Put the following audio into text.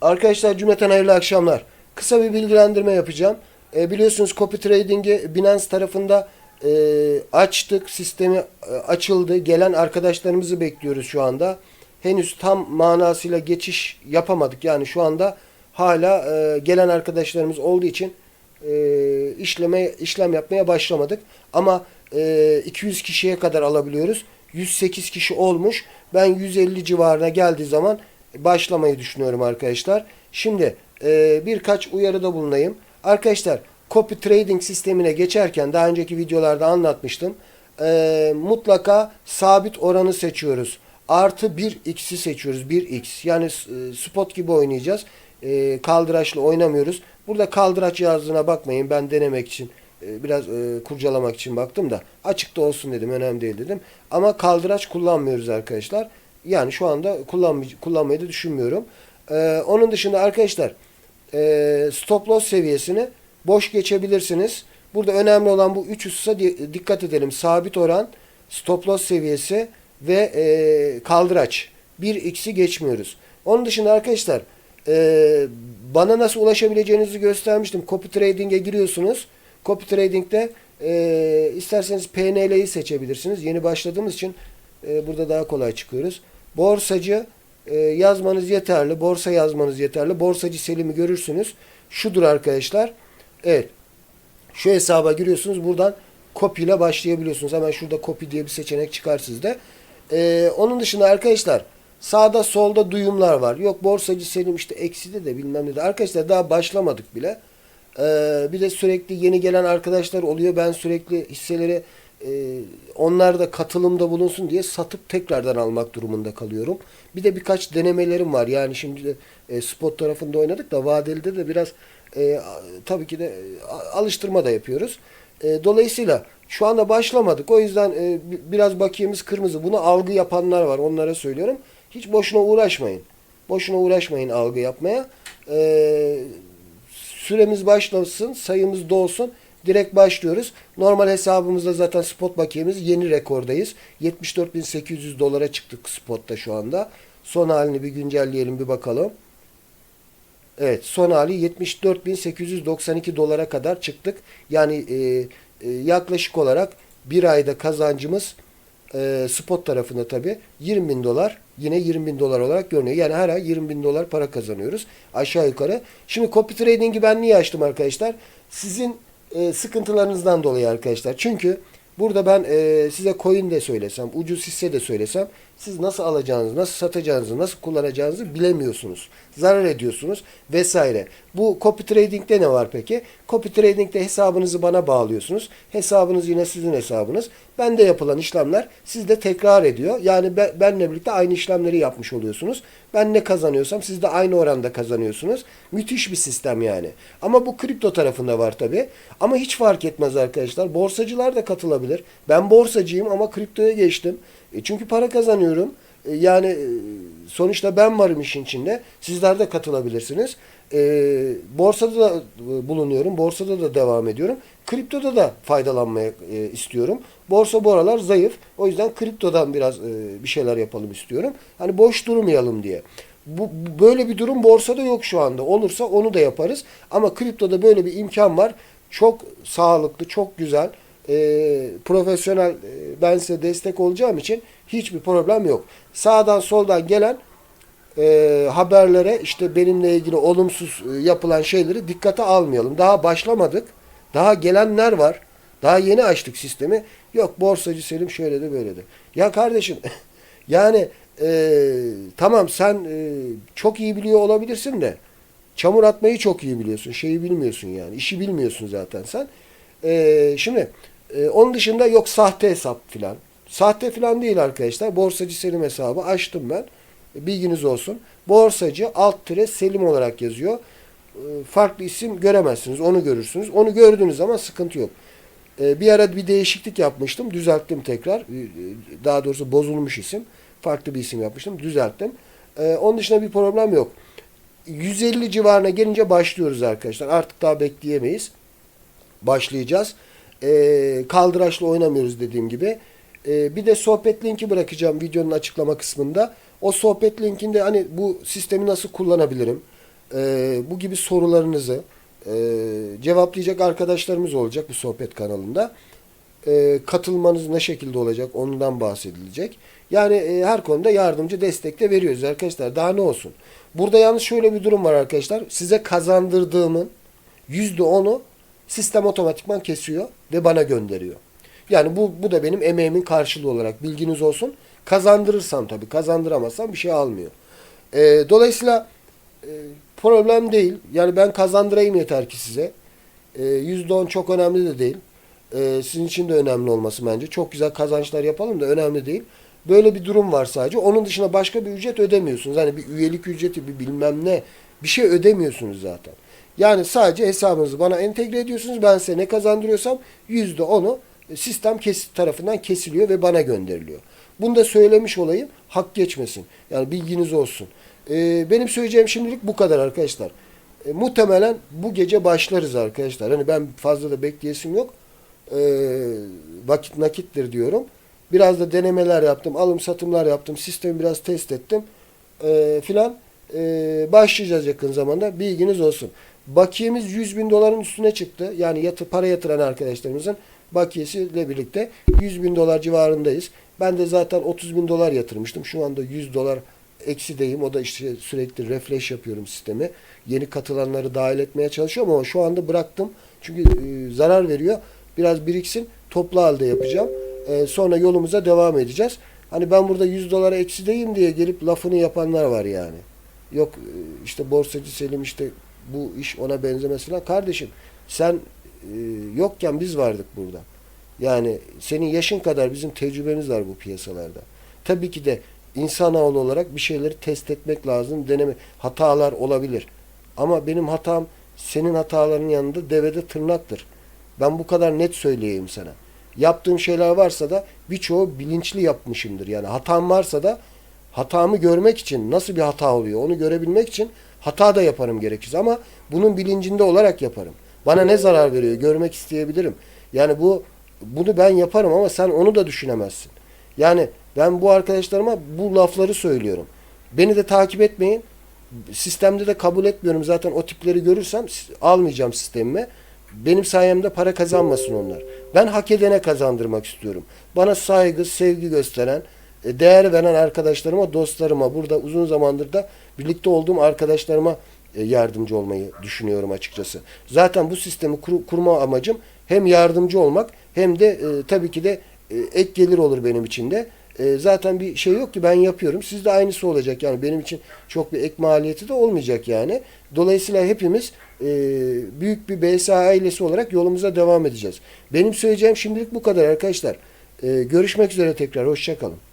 Arkadaşlar cümleten hayırlı akşamlar. Kısa bir bilgilendirme yapacağım. E, biliyorsunuz copy trading'i Binance tarafında e, açtık. Sistemi e, açıldı. Gelen arkadaşlarımızı bekliyoruz şu anda. Henüz tam manasıyla geçiş yapamadık. Yani şu anda hala e, gelen arkadaşlarımız olduğu için e, işleme işlem yapmaya başlamadık. Ama e, 200 kişiye kadar alabiliyoruz. 108 kişi olmuş. Ben 150 civarına geldiği zaman başlamayı düşünüyorum arkadaşlar. Şimdi e, birkaç uyarıda bulunayım. Arkadaşlar copy trading sistemine geçerken daha önceki videolarda anlatmıştım. E, mutlaka sabit oranı seçiyoruz. Artı 1x'i seçiyoruz. 1x yani e, spot gibi oynayacağız. E, kaldıraçlı oynamıyoruz. Burada kaldıraç yazdığına bakmayın. Ben denemek için e, biraz e, kurcalamak için baktım da açıkta olsun dedim. Önemli değil dedim. Ama kaldıraç kullanmıyoruz arkadaşlar. Yani şu anda kullanmay kullanmayı da düşünmüyorum. Ee, onun dışında arkadaşlar e, stop loss seviyesini boş geçebilirsiniz. Burada önemli olan bu üç hususa di- dikkat edelim. Sabit oran, stop loss seviyesi ve e, kaldıraç. 1x'i geçmiyoruz. Onun dışında arkadaşlar e, bana nasıl ulaşabileceğinizi göstermiştim. Copy Trading'e giriyorsunuz. Copy Trading'de e, isterseniz PNL'yi seçebilirsiniz. Yeni başladığımız için e, burada daha kolay çıkıyoruz. Borsacı e, yazmanız yeterli. Borsa yazmanız yeterli. Borsacı Selim'i görürsünüz. Şudur arkadaşlar. Evet. Şu hesaba giriyorsunuz. Buradan copy ile başlayabiliyorsunuz. Hemen şurada copy diye bir seçenek çıkar sizde. E, onun dışında arkadaşlar sağda solda duyumlar var. Yok borsacı Selim işte ekside de bilmem ne de. Arkadaşlar daha başlamadık bile. Ee, bir de sürekli yeni gelen arkadaşlar oluyor. Ben sürekli hisseleri e, onlar da katılımda bulunsun diye satıp tekrardan almak durumunda kalıyorum. Bir de birkaç denemelerim var. Yani şimdi de e, spot tarafında oynadık da vadelide de biraz e, tabii ki de e, alıştırma da yapıyoruz. E, dolayısıyla şu anda başlamadık. O yüzden e, bi- biraz bakiyemiz kırmızı. Bunu algı yapanlar var. Onlara söylüyorum. Hiç boşuna uğraşmayın. Boşuna uğraşmayın algı yapmaya. E, Süremiz başlasın, sayımız dolsun. Direkt başlıyoruz. Normal hesabımızda zaten spot bakiyemiz yeni rekordayız. 74.800 dolara çıktık spotta şu anda. Son halini bir güncelleyelim bir bakalım. Evet son hali 74.892 dolara kadar çıktık. Yani e, e, yaklaşık olarak bir ayda kazancımız e, spot tarafında tabi 20 bin dolar yine 20 bin dolar olarak görünüyor. Yani her ay 20 bin dolar para kazanıyoruz aşağı yukarı. Şimdi copy trading'i ben niye açtım arkadaşlar? Sizin e, sıkıntılarınızdan dolayı arkadaşlar. Çünkü burada ben e, size coin de söylesem, ucuz hisse de söylesem siz nasıl alacağınızı, nasıl satacağınızı, nasıl kullanacağınızı bilemiyorsunuz. Zarar ediyorsunuz vesaire. Bu copy trading'de ne var peki? Copy trading'de hesabınızı bana bağlıyorsunuz. Hesabınız yine sizin hesabınız. Bende yapılan işlemler sizde tekrar ediyor. Yani be- benle birlikte aynı işlemleri yapmış oluyorsunuz. Ben ne kazanıyorsam siz de aynı oranda kazanıyorsunuz. Müthiş bir sistem yani. Ama bu kripto tarafında var tabi. Ama hiç fark etmez arkadaşlar. Borsacılar da katılabilir. Ben borsacıyım ama kriptoya geçtim. E çünkü para kazanıyorum. E yani e, sonuçta ben varım işin içinde. Sizler de katılabilirsiniz. E, borsada da bulunuyorum. Borsada da devam ediyorum. Kriptoda da faydalanmaya e, istiyorum. Borsa bu aralar zayıf. O yüzden kriptodan biraz bir şeyler yapalım istiyorum. Hani boş durmayalım diye. Bu- böyle bir durum borsada yok şu anda. Olursa onu da yaparız. Ama kriptoda böyle bir imkan var. Çok sağlıklı, çok güzel e, profesyonel e, ben size destek olacağım için hiçbir problem yok. Sağdan soldan gelen e, haberlere işte benimle ilgili olumsuz e, yapılan şeyleri dikkate almayalım. Daha başlamadık. Daha gelenler var. Daha yeni açtık sistemi. Yok borsacı Selim şöyle de böyle de. Ya kardeşim yani e, tamam sen e, çok iyi biliyor olabilirsin de çamur atmayı çok iyi biliyorsun. Şeyi bilmiyorsun yani. İşi bilmiyorsun zaten sen. E, şimdi e, onun dışında yok sahte hesap filan. Sahte filan değil arkadaşlar. Borsacı Selim hesabı açtım ben. E, Bilginiz olsun. Borsacı alt tire Selim olarak yazıyor. E, Farklı isim göremezsiniz. Onu görürsünüz. Onu gördüğünüz zaman sıkıntı yok. E, Bir ara bir değişiklik yapmıştım. Düzelttim tekrar. E, Daha doğrusu bozulmuş isim. Farklı bir isim yapmıştım. Düzelttim. E, Onun dışında bir problem yok. 150 civarına gelince başlıyoruz arkadaşlar. Artık daha bekleyemeyiz. Başlayacağız. E, kaldıraçla oynamıyoruz dediğim gibi. E, bir de sohbet linki bırakacağım videonun açıklama kısmında. O sohbet linkinde hani bu sistemi nasıl kullanabilirim? e, bu gibi sorularınızı e, cevaplayacak arkadaşlarımız olacak bu sohbet kanalında. E, katılmanız ne şekilde olacak ondan bahsedilecek. Yani e, her konuda yardımcı destek de veriyoruz arkadaşlar. Daha ne olsun. Burada yalnız şöyle bir durum var arkadaşlar. Size kazandırdığımın %10'u sistem otomatikman kesiyor ve bana gönderiyor. Yani bu, bu da benim emeğimin karşılığı olarak bilginiz olsun. Kazandırırsam tabii kazandıramazsam bir şey almıyor. E, dolayısıyla e, problem değil. Yani ben kazandırayım yeter ki size. E, %10 çok önemli de değil. E, sizin için de önemli olması bence. Çok güzel kazançlar yapalım da önemli değil. Böyle bir durum var sadece. Onun dışında başka bir ücret ödemiyorsunuz. Hani bir üyelik ücreti, bir bilmem ne bir şey ödemiyorsunuz zaten. Yani sadece hesabınızı bana entegre ediyorsunuz. Ben size ne kazandırıyorsam %10'u sistem kes tarafından kesiliyor ve bana gönderiliyor. Bunu da söylemiş olayım. Hak geçmesin. Yani bilginiz olsun. Ee, benim söyleyeceğim şimdilik bu kadar arkadaşlar. E, muhtemelen bu gece başlarız arkadaşlar. Hani ben fazla da bekleyesim yok. E, vakit nakittir diyorum. Biraz da denemeler yaptım. Alım satımlar yaptım. Sistemi biraz test ettim. E, filan. E, başlayacağız yakın zamanda. Bilginiz olsun. Bakiyemiz 100 bin doların üstüne çıktı. Yani yatı, para yatıran arkadaşlarımızın bakiyesiyle birlikte 100 bin dolar civarındayız. Ben de zaten 30 bin dolar yatırmıştım. Şu anda 100 dolar eksideyim. O da işte sürekli refresh yapıyorum sistemi. Yeni katılanları dahil etmeye çalışıyorum ama şu anda bıraktım. Çünkü e, zarar veriyor. Biraz biriksin. Toplu halde yapacağım. E, sonra yolumuza devam edeceğiz. Hani ben burada 100 dolara eksideyim diye gelip lafını yapanlar var yani. Yok e, işte borsacı Selim işte bu iş ona benzemez falan. Kardeşim sen e, yokken biz vardık burada. Yani senin yaşın kadar bizim tecrübemiz var bu piyasalarda. Tabii ki de insanoğlu olarak bir şeyleri test etmek lazım. Deneme hatalar olabilir. Ama benim hatam senin hataların yanında devede tırnaktır. Ben bu kadar net söyleyeyim sana. Yaptığım şeyler varsa da birçoğu bilinçli yapmışımdır. Yani hatam varsa da hatamı görmek için nasıl bir hata oluyor onu görebilmek için hata da yaparım gerekirse ama bunun bilincinde olarak yaparım. Bana ne zarar veriyor görmek isteyebilirim. Yani bu bunu ben yaparım ama sen onu da düşünemezsin. Yani ben bu arkadaşlarıma bu lafları söylüyorum. Beni de takip etmeyin. Sistemde de kabul etmiyorum. Zaten o tipleri görürsem almayacağım sistemime. Benim sayemde para kazanmasın onlar. Ben hak edene kazandırmak istiyorum. Bana saygı, sevgi gösteren, değer veren arkadaşlarıma, dostlarıma, burada uzun zamandır da birlikte olduğum arkadaşlarıma e, yardımcı olmayı düşünüyorum açıkçası. Zaten bu sistemi kur, kurma amacım hem yardımcı olmak hem de e, tabii ki de e, ek gelir olur benim için de. E, zaten bir şey yok ki ben yapıyorum. Siz de aynısı olacak yani benim için çok bir ek maliyeti de olmayacak yani. Dolayısıyla hepimiz e, büyük bir BSA ailesi olarak yolumuza devam edeceğiz. Benim söyleyeceğim şimdilik bu kadar arkadaşlar. E, görüşmek üzere tekrar. Hoşçakalın.